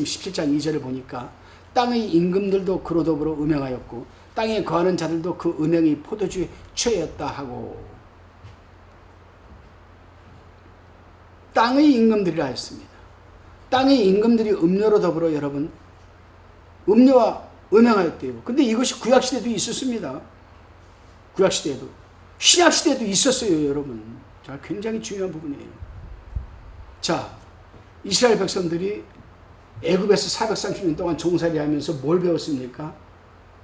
17장 2절을 보니까 땅의 임금들도 그로 더불어 음행하였고 땅에 거하는 자들도 그 음행이 포도주에 취하였다 하고 땅의 임금들이라 했습니다. 땅의 임금들이 음료로 더불어 여러분 음료와 음행하였대요. 근데 이것이 구약 시대도 있었습니다. 구약 시대에도 신약 시대에도 있었어요, 여러분. 자, 굉장히 중요한 부분이에요. 자, 이스라엘 백성들이 애굽에서 430년 동안 종살이 하면서 뭘 배웠습니까?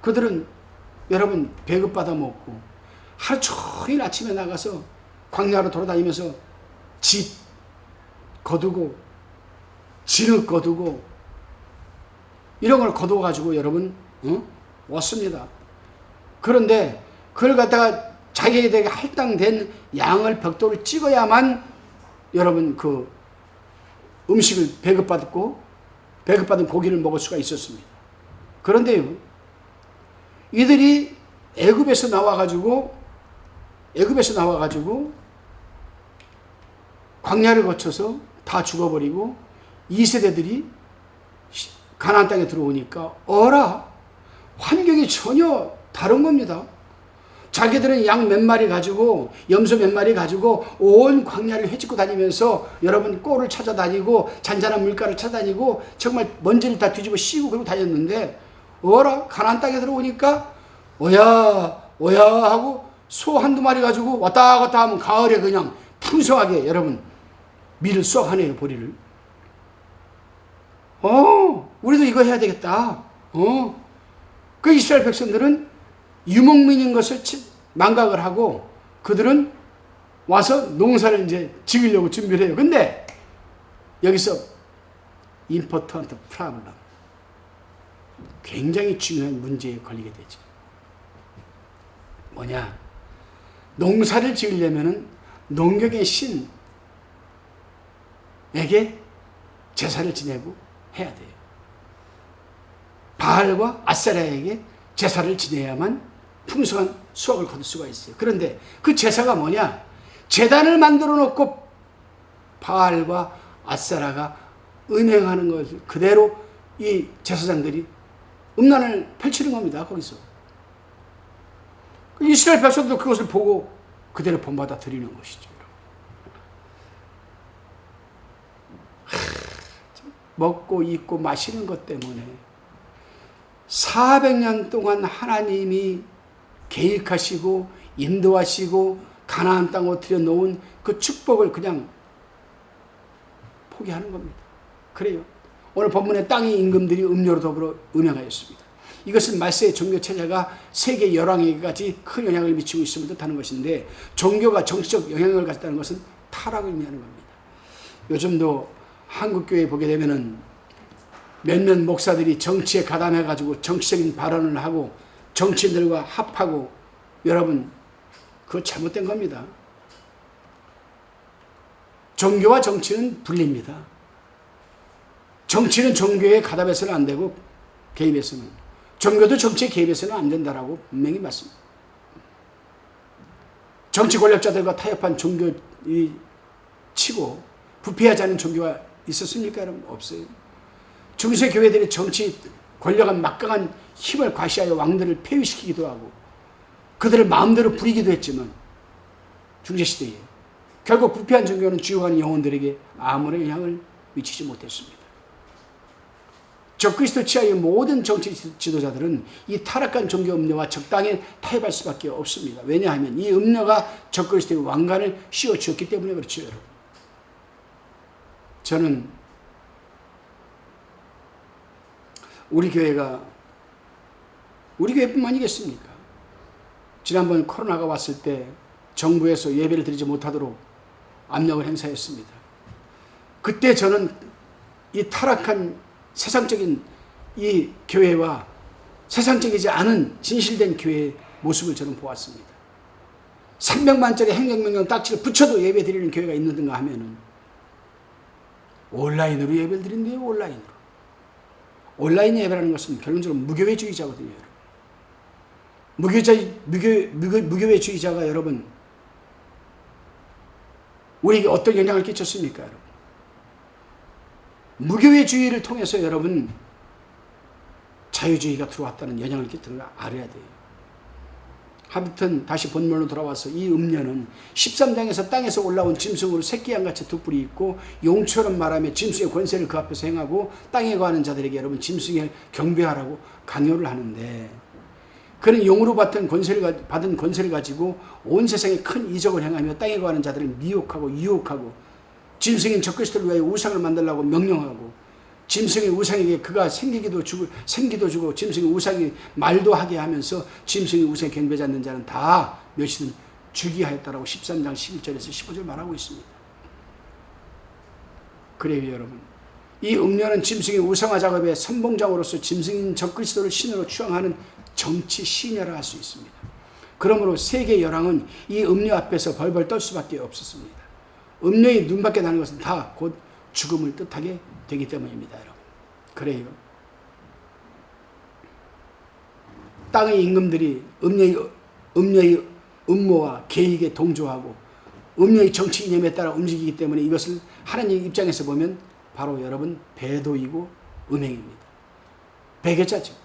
그들은 여러분 배급 받아 먹고 하루 종일 아침에 나가서 광야로 돌아다니면서 집 거두고 진흙 거두고 이런 걸 거두어 가지고 여러분 어? 왔습니다. 그런데 그걸 갖다가 자기에게 할당된 양을 벽돌을 찍어야만 여러분 그 음식을 배급받고 배급받은 고기를 먹을 수가 있었습니다. 그런데요, 이들이 애굽에서 나와가지고 애굽에서 나와가지고 광야를 거쳐서 다 죽어버리고 이 세대들이 가나안 땅에 들어오니까 어라 환경이 전혀 다른 겁니다. 자기들은 양 몇 마리 가지고 염소 몇 마리 가지고 온 광야를 헤집고 다니면서 여러분 꼴을 찾아다니고 잔잔한 물가를 찾아다니고 정말 먼지를 다 뒤집어 씌우고 그러고 다녔는데 어라? 가나안 땅에 들어오니까 오야 오야 하고 소 한두 마리 가지고 왔다 갔다 하면 가을에 그냥 풍성하게 여러분 밀을 쏘하네요 보리를. 어? 우리도 이거 해야 되겠다. 어그 이스라엘 백성들은 유목민인 것을 망각을 하고 그들은 와서 농사를 이제 지으려고 준비를 해요. 근데 여기서 important problem 굉장히 중요한 문제에 걸리게 되죠. 뭐냐? 농사를 지으려면은 농경의 신에게 제사를 지내고 해야 돼요. 바알과 아세라에게 제사를 지내야만 풍성한 수확을 거둘 수가 있어요. 그런데 그 제사가 뭐냐? 재단을 만들어 놓고 바알과 아사라가 은행하는 것을 그대로 이 제사장들이 음란을 펼치는 겁니다. 거기서. 이스라엘 백성도 그것을 보고 그대로 본받아 드리는 것이죠. 먹고 입고 마시는 것 때문에 400년 동안 하나님이 계획하시고 인도하시고 가나안 땅으로 들여놓은 그 축복을 그냥 포기하는 겁니다. 그래요. 오늘 본문의 땅의 임금들이 음료로 더불어 음행하였습니다. 이것은 말세의 종교 체제가 세계 열왕에게까지 큰 영향을 미치고 있음을 뜻하는 것인데 종교가 정치적 영향을 갖다는 것은 타락을 의미하는 겁니다. 요즘도 한국 교회 보게 되면은 몇몇 목사들이 정치에 가담해 가지고 정치적인 발언을 하고 정치인들과 합하고 여러분 그거 잘못된 겁니다. 종교와 정치는 분립니다. 정치는 종교에 가담해서는 안 되고 개입해서는 종교도 정치에 개입해서는 안 된다라고 분명히 말씀. 정치 권력자들과 타협한 종교 이 치고 부패하지 않은 종교가 있었습니까? 여러분 없어요. 중세 교회들이 정치 권력한 막강한 힘을 과시하여 왕들을 폐위시키기도 하고 그들을 마음대로 부리기도 했지만 중세시대에 결국 부패한 종교는 주요하는 영혼들에게 아무런 영향을 미치지 못했습니다. 적그리스도 치하의 모든 정치 지도자들은 이 타락한 종교 음료와 적당히 타협할 수밖에 없습니다. 왜냐하면 이 음료가 적그리스도의 왕관을 씌워주었기 때문에 그렇죠, 여러분. 저는 우리 교회가 우리 교회뿐만이겠습니까? 지난번 코로나가 왔을 때 정부에서 예배를 드리지 못하도록 압력을 행사했습니다. 그때 저는 이 타락한 세상적인 이 교회와 세상적이지 않은 진실된 교회의 모습을 저는 보았습니다. 300만짜리 행정명령 딱지를 붙여도 예배 드리는 교회가 있는가 하면은 온라인으로 예배를 드린대요, 온라인으로. 온라인 예배라는 것은 결론적으로 무교회주의자거든요, 여러분. 무교자, 무교, 무교, 무교회주의자가 여러분, 우리에게 어떤 영향을 끼쳤습니까, 여러분? 무교회주의를 통해서 여러분 자유주의가 들어왔다는 영향을 끼치는 걸 알아야 돼요. 하여튼 다시 본문으로 돌아와서 이 음녀는 13장에서 땅에서 올라온 짐승으로 새끼양같이 두 뿔이 있고 용처럼 말하며 짐승의 권세를 그 앞에서 행하고 땅에 거하는 자들에게 여러분 짐승을 경배하라고 강요를 하는데 그는 용으로 받은 권세를, 받은 권세를 가지고 온 세상에 큰 이적을 행하며 땅에 거하는 자들을 미혹하고 유혹하고 짐승인 적그리스도를 위하여 우상을 만들라고 명령하고 짐승의 우상에게 그가 생기기도 주고 생기도 주고 짐승의 우상이 말도 하게 하면서 짐승의 우상에 경배지 않는 자는 다 몇이든 죽이 하였다라고 13장 11절에서 15절 말하고 있습니다. 그래요 여러분 이 음녀는 짐승의 우상화 작업의 선봉장으로서 짐승인 적그리스도를 신으로 추앙하는 정치 신여라 할 수 있습니다. 그러므로 세계 열왕은 이 음녀 앞에서 벌벌 떨 수밖에 없었습니다. 음녀의 눈밖에 나는 것은 다 곧 죽음을 뜻하게 되기 때문입니다, 여러분. 그래요. 땅의 임금들이 음녀의, 음녀의 음모와 계획에 동조하고 음녀의 정치 이념에 따라 움직이기 때문에 이것을 하나님 입장에서 보면 바로 여러분 배도이고 음행입니다. 배교자죠.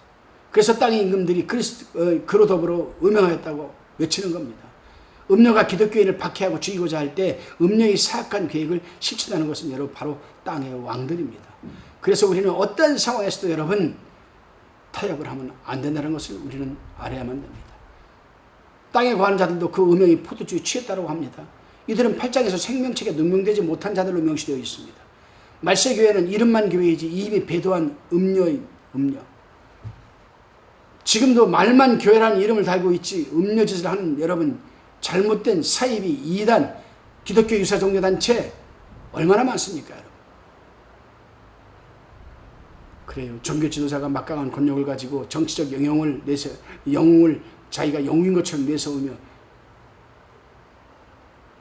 그래서 땅의 임금들이 그리스, 어, 그로 더불어 음행하였다고 외치는 겁니다. 음녀가 기독교인을 박해하고 죽이고자 할 때 음녀의 사악한 계획을 실천하는 것은 여러분 바로 땅의 왕들입니다. 그래서 우리는 어떤 상황에서도 여러분 타협을 하면 안 된다는 것을 우리는 알아야만 됩니다. 땅에 거하는 자들도 그 음영이 포도주에 취했다고 합니다. 이들은 8장에서 생명책에 능명되지 못한 자들로 명시되어 있습니다. 말세교회는 이름만 교회이지 이미 배도한 음녀인 음녀. 지금도 말만 교회라는 이름을 달고 있지 음녀짓을 하는 여러분 잘못된 사입이 이단 기독교 유사 종교 단체 얼마나 많습니까, 여러분? 그래요. 종교 지도자가 막강한 권력을 가지고 정치적 영향을 내서 영웅을 자기가 영웅인 것처럼 내세우며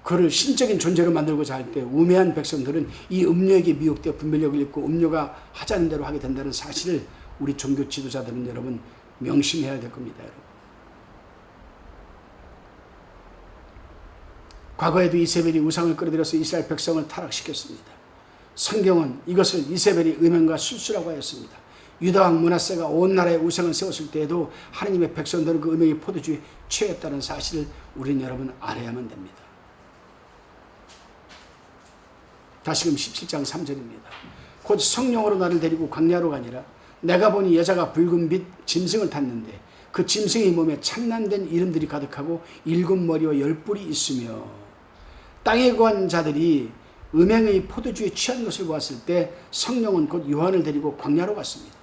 그를 신적인 존재로 만들고자 할 때 우매한 백성들은 이 음료에게 미혹되어 분별력을 잃고 음료가 하자는 대로 하게 된다는 사실을 우리 종교 지도자들은 여러분 명심해야 될 겁니다, 여러분. 과거에도 이세벨이 우상을 끌어들여서 이스라엘 백성을 타락시켰습니다. 성경은 이것을 이세벨이 음행과 술수라고 하였습니다. 유다왕 문하세가 온 나라에 우상을 세웠을 때에도 하나님의 백성들은 그 음행의 포도주에 취했다는 사실을 우리는 여러분 알아야만 됩니다. 다시금 17장 3절입니다. 곧 성령으로 나를 데리고 광야로 가니라. 내가 보니 여자가 붉은 빛 짐승을 탔는데 그 짐승의 몸에 참난된 이름들이 가득하고 일곱 머리와 열 뿔이 있으며 땅에 거한 자들이 음행의 포도주에 취한 것을 보았을 때 성령은 곧 요한을 데리고 광야로 갔습니다.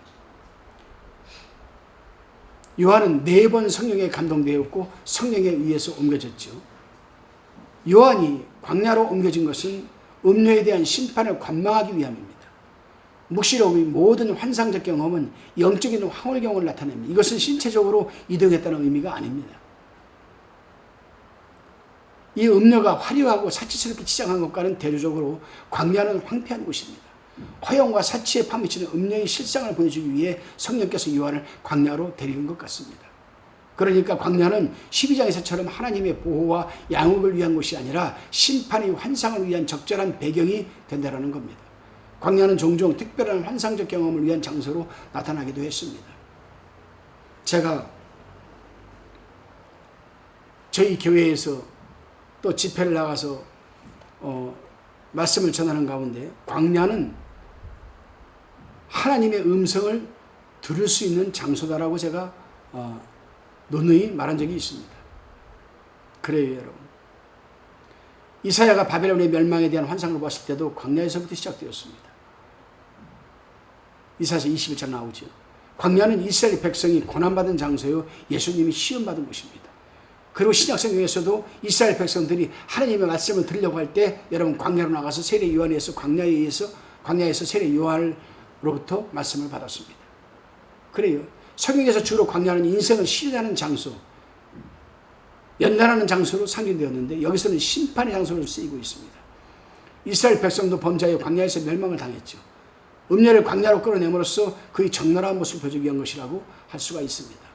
요한은 네 번 성령에 감동되었고 성령에 의해서 옮겨졌죠. 요한이 광야로 옮겨진 것은 음료에 대한 심판을 관망하기 위함입니다. 묵시록의 모든 환상적 경험은 영적인 황홀경을 나타냅니다. 이것은 신체적으로 이동했다는 의미가 아닙니다. 이 음료가 화려하고 사치스럽게 치장한 것과는 대조적으로 광야는 황폐한 곳입니다. 허영과 사치에 파묻히는 음료의 실상을 보여주기 위해 성령께서 요한을 광야로 데리는 것 같습니다. 그러니까 광야는 12장에서처럼 하나님의 보호와 양육을 위한 곳이 아니라 심판의 환상을 위한 적절한 배경이 된다는 겁니다. 광야는 종종 특별한 환상적 경험을 위한 장소로 나타나기도 했습니다. 제가 저희 교회에서 또 집회를 나가서 어, 말씀을 전하는 가운데 광야는 하나님의 음성을 들을 수 있는 장소다라고 제가 어, 논의 말한 적이 있습니다. 그래요, 여러분. 이사야가 바벨론의 멸망에 대한 환상을 봤을 때도 광야에서부터 시작되었습니다. 이사야서 21장 나오죠. 광야는 이스라엘 백성이 고난받은 장소요, 예수님이 시험받은 곳입니다. 그리고 신약성경에서도 이스라엘 백성들이 하나님의 말씀을 들으려고 할 때 여러분 광야로 나가서 세례 요한에서 광야에 의해서 광야에서 세례 요한으로부터 말씀을 받았습니다. 그래요. 성경에서 주로 광야는 인생을 실현하는 장소, 연단하는 장소로 상징되었는데 여기서는 심판의 장소로 쓰이고 있습니다. 이스라엘 백성도 범자의 광야에서 멸망을 당했죠. 음녀를 광야로 끌어내므로써 그의 적나라한 모습을 보여주기 위한 것이라고 할 수가 있습니다.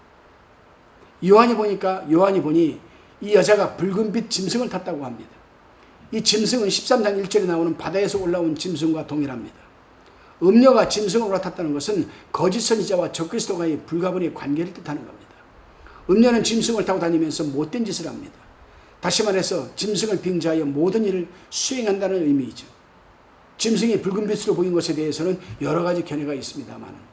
요한이 보니까 요한이 보니 이 여자가 붉은빛 짐승을 탔다고 합니다. 이 짐승은 13장 1절에 나오는 바다에서 올라온 짐승과 동일합니다. 음녀가 짐승을 올라탔다는 것은 거짓 선지자와 적그리스도와의 불가분의 관계를 뜻하는 겁니다. 음녀는 짐승을 타고 다니면서 못된 짓을 합니다. 다시 말해서 짐승을 빙자하여 모든 일을 수행한다는 의미이죠. 짐승이 붉은 빛으로 보인 것에 대해서는 여러 가지 견해가 있습니다만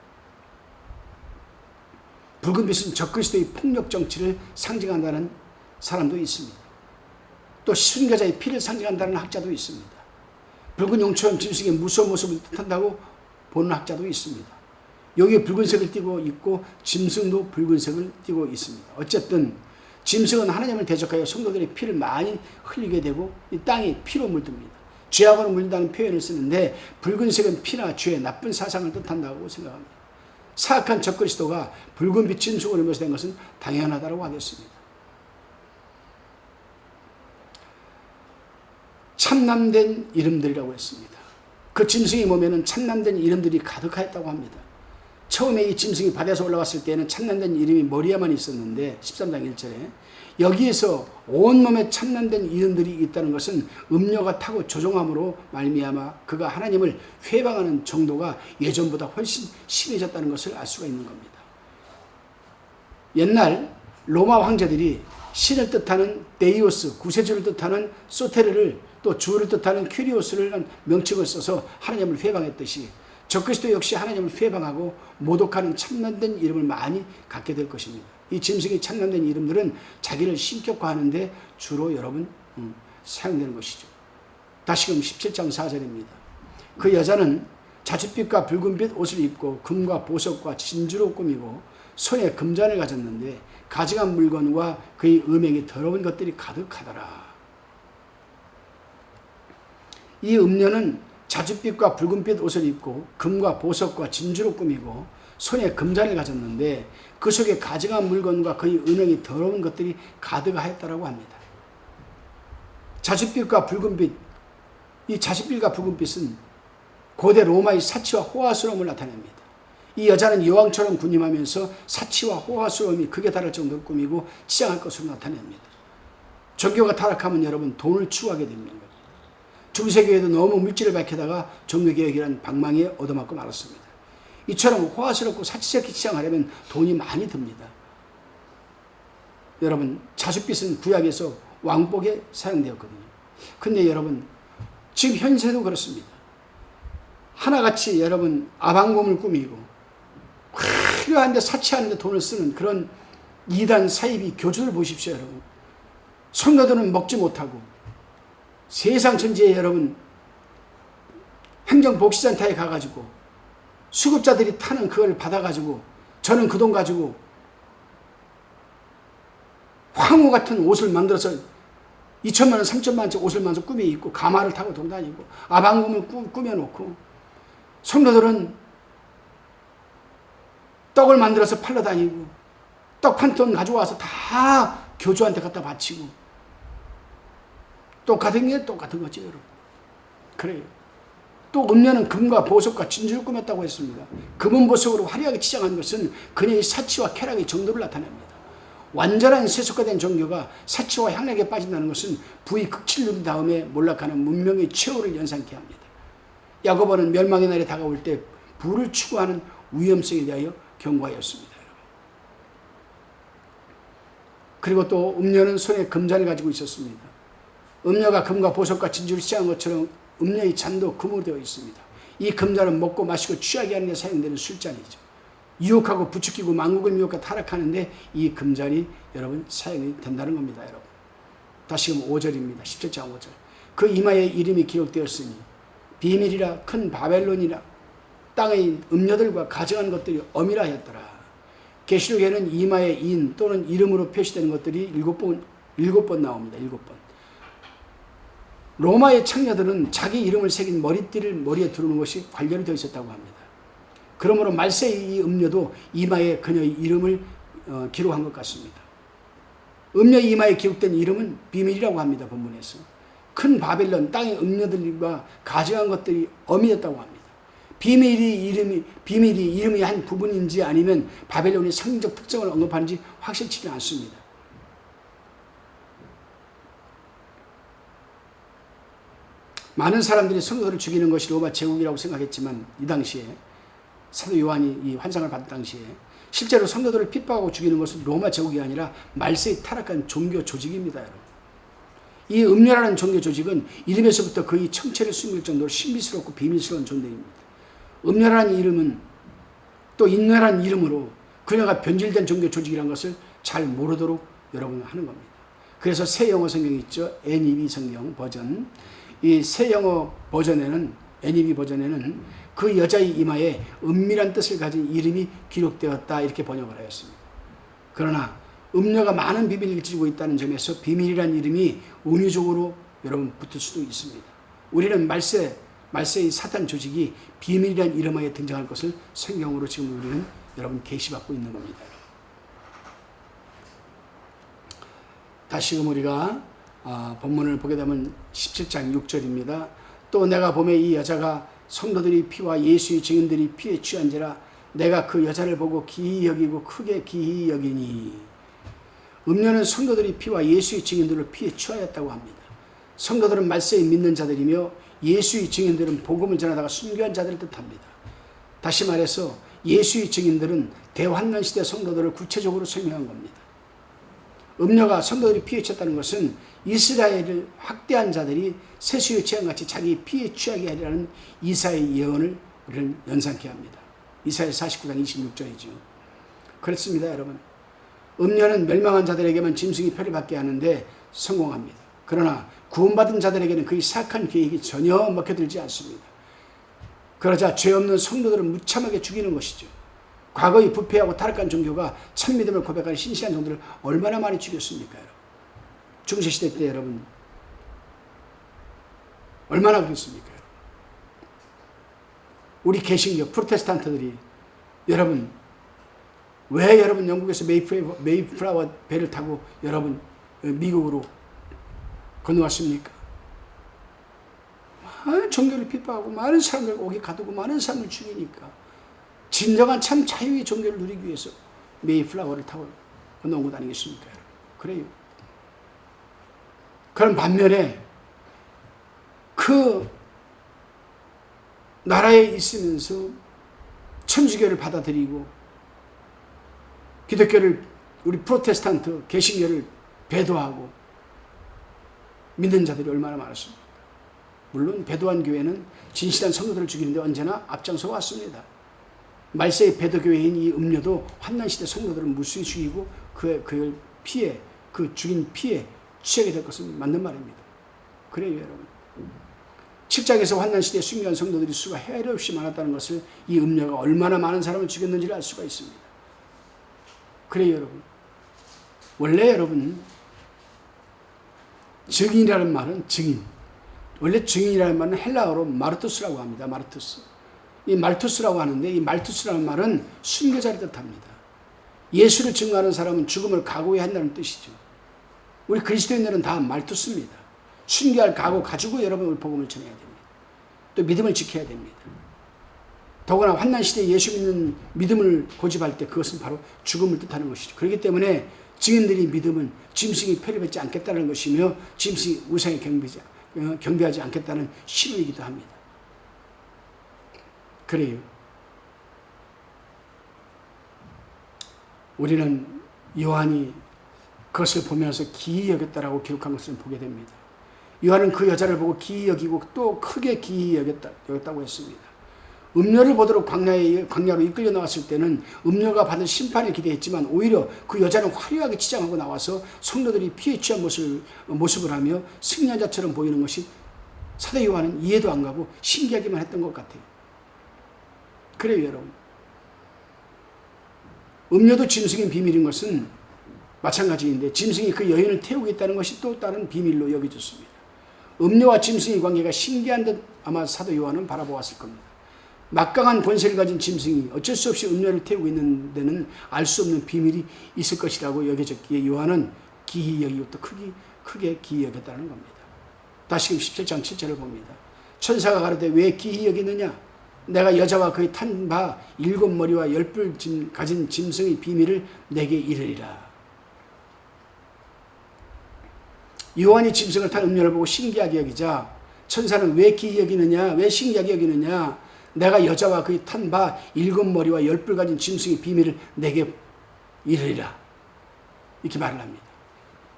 붉은 빛은 적그리스도의 폭력 정치를 상징한다는 사람도 있습니다. 또 순교자의 피를 상징한다는 학자도 있습니다. 붉은 용처럼 짐승의 무서운 모습을 뜻한다고 보는 학자도 있습니다. 여기 붉은색을 띠고 있고 짐승도 붉은색을 띠고 있습니다. 어쨌든 짐승은 하나님을 대적하여 성도들의 피를 많이 흘리게 되고 이 땅이 피로 물듭니다. 죄악으로 물린다는 표현을 쓰는데 붉은색은 피나 죄, 나쁜 사상을 뜻한다고 생각합니다. 사악한 적그리스도가 붉은빛 짐승으로 묘사된 것은 당연하다고 하겠습니다. 참남된 이름들이라고 했습니다. 그 짐승의 몸에는 참남된 이름들이 가득하였다고 합니다. 처음에 이 짐승이 바다에서 올라왔을 때는 참남된 이름이 머리에만 있었는데 13장 1절에 여기에서 온몸에 참남된 이름들이 있다는 것은 음녀가 타고 조종함으로 말미암아 그가 하나님을 회방하는 정도가 예전보다 훨씬 심해졌다는 것을 알 수가 있는 겁니다. 옛날 로마 황제들이 신을 뜻하는 데이오스, 구세주를 뜻하는 소테르를 또 주를 뜻하는 큐리오스를 명칭을 써서 하나님을 회방했듯이 적그리스도 역시 하나님을 회방하고 모독하는 참남된 이름을 많이 갖게 될 것입니다. 이 짐승이 참남된 이름들은 자기를 신격화하는데 주로 여러분 음, 사용되는 것이죠. 다시금 17장 4절입니다. 그 여자는 자줏빛과 붉은빛 옷을 입고 금과 보석과 진주로 꾸미고 손에 금잔을 가졌는데 가증한 물건과 그의 음행이 더러운 것들이 가득하더라. 이 음녀는 자줏빛과 붉은빛 옷을 입고 금과 보석과 진주로 꾸미고 손에 금잔을 가졌는데 그 속에 가증한 물건과 그의 은행이 더러운 것들이 가득하였다고 합니다. 자줏빛과 붉은빛, 이 자줏빛과 붉은빛은 고대 로마의 사치와 호화스러움을 나타냅니다. 이 여자는 여왕처럼 군림하면서 사치와 호화스러움이 극에 달할 정도로 꾸미고 치장할 것으로 나타냅니다. 종교가 타락하면 여러분 돈을 추구하게 됩니다. 중세교회도 너무 물질을 밝히다가 종교개혁이라는 방망이에 얻어맞고 말았습니다. 이처럼 호화스럽고 사치스럽게 치장하려면 돈이 많이 듭니다. 여러분 자줏빛은 구약에서 왕복에 사용되었거든요. 근데 여러분 지금 현세도 그렇습니다. 하나같이 여러분 아방곰을 꾸미고 화려한데 사치하는데 돈을 쓰는 그런 이단 사이비 교주를 보십시오 여러분. 성도들은 먹지 못하고 세상 전체에 여러분 행정복지센터에 가가지고 수급자들이 타는 그걸 받아가지고 저는 그 돈 가지고 황후 같은 옷을 만들어서 2천만 원, 3천만 원짜리 옷을 만들어서 꾸며 입고 가마를 타고 돌아다니고 아방금을 꾸며놓고 성도들은 떡을 만들어서 팔러 다니고 떡판돈 가져와서 다 교주한테 갖다 바치고 똑같은 게 똑같은 거죠, 여러분. 그래요. 또 음녀는 금과 보석과 진주를 꾸몄다고 했습니다. 금은 보석으로 화려하게 치장한 것은 그녀의 사치와 쾌락의 정도를 나타냅니다. 완전한 세속화된 종교가 사치와 향락에 빠진다는 것은 부의 극치를 다음에 몰락하는 문명의 최후를 연상케 합니다. 야고보는 멸망의 날이 다가올 때 부를 추구하는 위험성에 대하여 경고하였습니다. 그리고 또 음녀는 손에 금잔을 가지고 있었습니다. 음녀가 금과 보석과 진주를 취한 것처럼 음녀의 잔도 금으로 되어 있습니다. 이 금잔은 먹고 마시고 취하게 하는 데 사용되는 술잔이죠. 유혹하고 부추기고 망국을 미혹하 타락하는데 이 금잔이 여러분 사용이 된다는 겁니다. 여러분. 다시금 5절입니다. 17장 5절. 그 이마에 이름이 기록되었으니 비밀이라 큰 바벨론이라 땅의 음녀들과 가정한 것들이 엄이라 했더라. 계시록에는 이마에 인 또는 이름으로 표시되는 것들이 일곱 번 일곱 번 나옵니다. 일곱 번. 로마의 창녀들은 자기 이름을 새긴 머리띠를 머리에 두르는 것이 관련이 되어 있었다고 합니다. 그러므로 말세의 이 음녀도 이마에 그녀의 이름을 어, 기록한 것 같습니다. 음녀 이마에 기록된 이름은 비밀이라고 합니다. 본문에서. 큰 바벨론 땅의 음녀들과 가져간 것들이 어미였다고 합니다. 비밀이 이름이 비밀이 이름의 한 부분인지 아니면 바벨론의 상징적 특성을 언급하는지 확실치는 않습니다. 많은 사람들이 성도들을 죽이는 것이 로마 제국이라고 생각했지만 이 당시에 사도 요한이 이 환상을 받은 당시에 실제로 성도들을 핍박하고 죽이는 것은 로마 제국이 아니라 말세에 타락한 종교 조직입니다, 여러분. 이 음녀라는 종교 조직은 이름에서부터 거의 청체를 숨길 정도로 신비스럽고 비밀스러운 존재입니다. 음녀라는 이름은 또 인녀라는 이름으로 그녀가 변질된 종교 조직이라는 것을 잘 모르도록 여러분 하는 겁니다. 그래서 새 영어 성경 있죠. NEB 성경 버전. 이 새 영어 버전에는 NEB 버전에는 그 여자의 이마에 은밀한 뜻을 가진 이름이 기록되었다 이렇게 번역을 하였습니다. 그러나 음녀가 많은 비밀을 지고 있다는 점에서 비밀이란 이름이 은유적으로 여러분 붙을 수도 있습니다. 우리는 말세 말세의 사탄 조직이 비밀이란 이름하에 등장할 것을 성경으로 지금 우리는 여러분 계시받고 있는 겁니다. 다시금 우리가 아, 본문을 보게 되면 17장 6절입니다. 또 내가 봄에 이 여자가 성도들이 피와 예수의 증인들이 피에 취한지라 내가 그 여자를 보고 기이 여기고 크게 기이 여기니 음료는 성도들이 피와 예수의 증인들을 피에 취하였다고 합니다. 성도들은 말세에 믿는 자들이며 예수의 증인들은 복음을 전하다가 순교한 자들을 뜻합니다. 다시 말해서 예수의 증인들은 대환난 시대 성도들을 구체적으로 설명한 겁니다. 음녀가 성도들이 피에 취했다는 것은 이스라엘을 학대한 자들이 세수의 취한같이 자기 피에 취하게 하리라는 이사의 예언을 우리는 연상케 합니다. 이사야 49장 26절이죠. 그렇습니다, 여러분. 음녀는 멸망한 자들에게만 짐승이 표를 받게 하는데 성공합니다. 그러나 구원받은 자들에게는 그의 사악한 계획이 전혀 먹혀들지 않습니다. 그러자 죄 없는 성도들을 무참하게 죽이는 것이죠. 과거의 부패하고 타락한 종교가 참 믿음을 고백하는 신실한 종들을 얼마나 많이 죽였습니까, 여러분? 중세시대 때 여러분 얼마나 그랬습니까, 여러분? 우리 개신교 프로테스탄트들이 여러분 왜 여러분 영국에서 메이플라워, 배를 타고 여러분 미국으로 건너왔습니까? 많은 종교를 핍박하고 많은 사람들 오게 가두고 많은 사람을 죽이니까 진정한 참 자유의 종교를 누리기 위해서 메이플라워를 타고 건너온 것 아니겠습니까? 여러분? 그래요. 그런 반면에 그 나라에 있으면서 천주교를 받아들이고 기독교를 우리 프로테스탄트 개신교를 배도하고 믿는 자들이 얼마나 많았습니까? 물론 배도한 교회는 진실한 성도들을 죽이는데 언제나 앞장서 왔습니다. 말세의 배도교회인 이 음료도 환난시대 성도들을 무수히 죽이고 그, 그를 피해, 그 죽인 피해 취하게 될 것은 맞는 말입니다. 그래요, 여러분. 7장에서 환난시대 순교한 성도들이 수가 해외 없이 많았다는 것을 이 음료가 얼마나 많은 사람을 죽였는지를 알 수가 있습니다. 그래요, 여러분. 원래 여러분, 증인이라는 말은 증인. 원래 증인이라는 말은 헬라어로 마르투스라고 합니다. 마르투스. 이 말투스라고 하는데 이 말투스라는 말은 순교자를 뜻합니다. 예수를 증거하는 사람은 죽음을 각오해야 한다는 뜻이죠. 우리 그리스도인들은 다 말투스입니다. 순교할 각오 가지고 여러분을 복음을 전해야 됩니다. 또 믿음을 지켜야 됩니다. 더구나 환난 시대에 예수 믿는 믿음을 고집할 때 그것은 바로 죽음을 뜻하는 것이죠. 그렇기 때문에 증인들이 믿음은 짐승이 표를 지 않겠다는 것이며 짐승이 우상에 경배하지, 어, 않겠다는 신호이기도 합니다. 그래요. 우리는 요한이 그것을 보면서 기이 여겼다라고 기록한 것을 보게 됩니다. 요한은 그 여자를 보고 기이 여기고 또 크게 기이 여겼다, 여겼다고 했습니다. 음녀를 보도록 광야에, 광야로 이끌려 나왔을 때는 음녀가 받은 심판을 기대했지만 오히려 그 여자는 화려하게 치장하고 나와서 성도들이 피해 취한 모습을, 모습을 하며 승리한 자처럼 보이는 것이 사도 요한은 이해도 안 가고 신기하기만 했던 것 같아요. 그래요, 여러분. 음료도 짐승인 비밀인 것은 마찬가지인데 짐승이 그 여인을 태우고 있다는 것이 또 다른 비밀로 여겨졌습니다. 음료와 짐승의 관계가 신기한 듯 아마 사도 요한은 바라보았을 겁니다. 막강한 권세를 가진 짐승이 어쩔 수 없이 음료를 태우고 있는 데는 알 수 없는 비밀이 있을 것이라고 여겨졌기에 요한은 기이 여기고 또 크게, 크게 기이 여겼다는 겁니다. 다시금 17장 7절을 봅니다. 천사가 가로되 왜 기이 여기느냐? 내가 여자와 그의 탄 바 일곱 머리와 열뿔 가진 짐승의 비밀을 내게 이르리라. 요한이 짐승을 탄 음료를 보고 신기하게 여기자 천사는 왜 기이 여기느냐? 왜 신기하게 여기느냐? 내가 여자와 그의 탄 바 일곱 머리와 열뿔 가진 짐승의 비밀을 내게 이르리라. 이렇게 말을 합니다.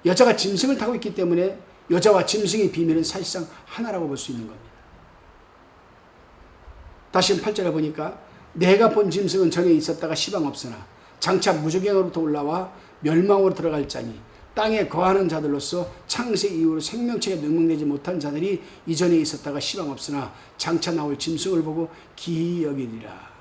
여자가 짐승을 타고 있기 때문에 여자와 짐승의 비밀은 사실상 하나라고 볼 수 있는 겁니다. 다시 8절에 보니까 내가 본 짐승은 전에 있었다가 시방 없으나 장차 무적행으로부터 올라와 멸망으로 들어갈 자니 땅에 거하는 자들로서 창세 이후로 생명체가 명명되지 못한 자들이 이전에 있었다가 시방 없으나 장차 나올 짐승을 보고 기이 여기리라.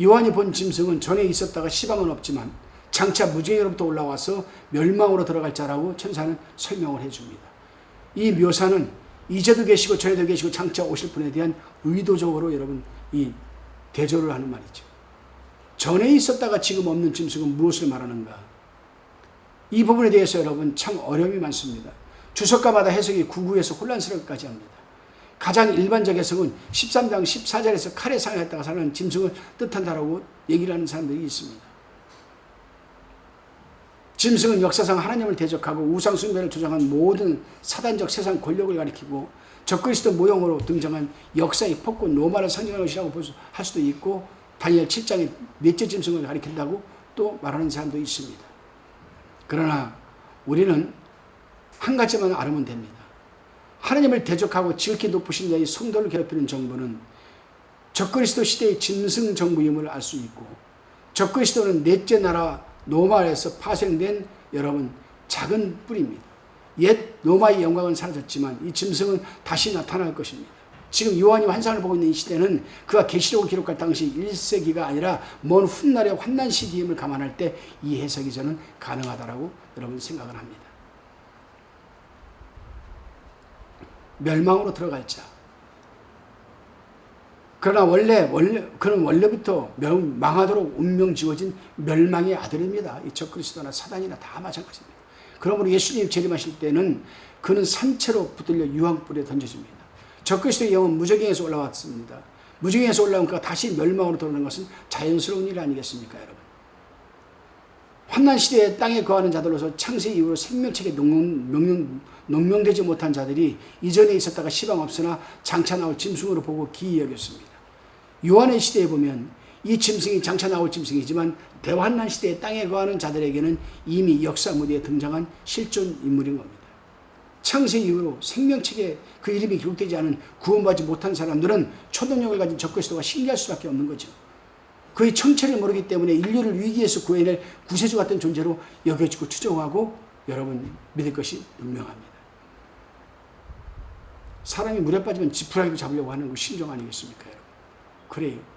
요한이 본 짐승은 전에 있었다가 시방은 없지만 장차 무정으로부터 올라와서 멸망으로 들어갈 자라고 천사는 설명을 해줍니다. 이 묘사는 이제도 계시고 전에도 계시고 장차 오실 분에 대한 의도적으로 여러분 이 대조를 하는 말이죠. 전에 있었다가 지금 없는 짐승은 무엇을 말하는가? 이 부분에 대해서 여러분 참 어려움이 많습니다. 주석가마다 해석이 구구해서 혼란스럽기까지 합니다. 가장 일반적 해석은 13장 14절에서 칼에 상했다가 사는 짐승을 뜻한다라고 얘기를 하는 사람들이 있습니다. 짐승은 역사상 하나님을 대적하고 우상 숭배를 주장한 모든 사단적 세상 권력을 가리키고 적그리스도 모형으로 등장한 역사의 폭군 로마를 상징하는 것이라고 할 수도 있고 다니엘 7장의 넷째 짐승을 가리킨다고 또 말하는 사람도 있습니다. 그러나 우리는 한 가지만 알면 됩니다. 하나님을 대적하고 지극히 높으신 자의 성도를 괴롭히는 정부는 적그리스도 시대의 짐승 정부임을 알 수 있고 적그리스도는 넷째 나라 로마에서 파생된 여러분 작은 뿌리입니다. 옛 로마의 영광은 사라졌지만 이 짐승은 다시 나타날 것입니다. 지금 요한이 환상을 보고 있는 이 시대는 그가 계시록을 기록할 당시 1세기가 아니라 먼 훗날의 환난 시기임을 감안할 때 이 해석이 저는 가능하다라고 여러분 생각을 합니다. 멸망으로 들어갈 자. 그러나 원래 원래 그는 원래부터 명, 망하도록 운명 지어진 멸망의 아들입니다. 이 적그리스도나 사단이나 다 마찬가지입니다. 그러므로 예수님 재림하실 때는 그는 산채로 붙들려 유황불에 던져집니다. 적그리스도의 영은 무적행에서 올라왔습니다. 무적행에서 올라온 그가 다시 멸망으로 돌아오는 것은 자연스러운 일 아니겠습니까, 여러분? 환난 시대에 땅에 거하는 자들로서 창세 이후로 생명책에 농명, 농명, 되지 못한 자들이 이전에 있었다가 시방 없으나 장차 나올 짐승으로 보고 기이 여겼습니다. 요한의 시대에 보면 이 짐승이 장차 나올 짐승이지만 대환난 시대에 땅에 거하는 자들에게는 이미 역사 무대에 등장한 실존 인물인 겁니다. 창세 이후로 생명책에 그 이름이 기록되지 않은 구원받지 못한 사람들은 초능력을 가진 적그리스도가 신기할 수밖에 없는 거죠. 그의 정체를 모르기 때문에 인류를 위기에서 구해낼 구세주 같은 존재로 여겨지고 추정하고 여러분 믿을 것이 분명합니다. 사람이 물에 빠지면 지푸라기도 잡으려고 하는 그 심정 아니겠습니까, 여러분? 그래요.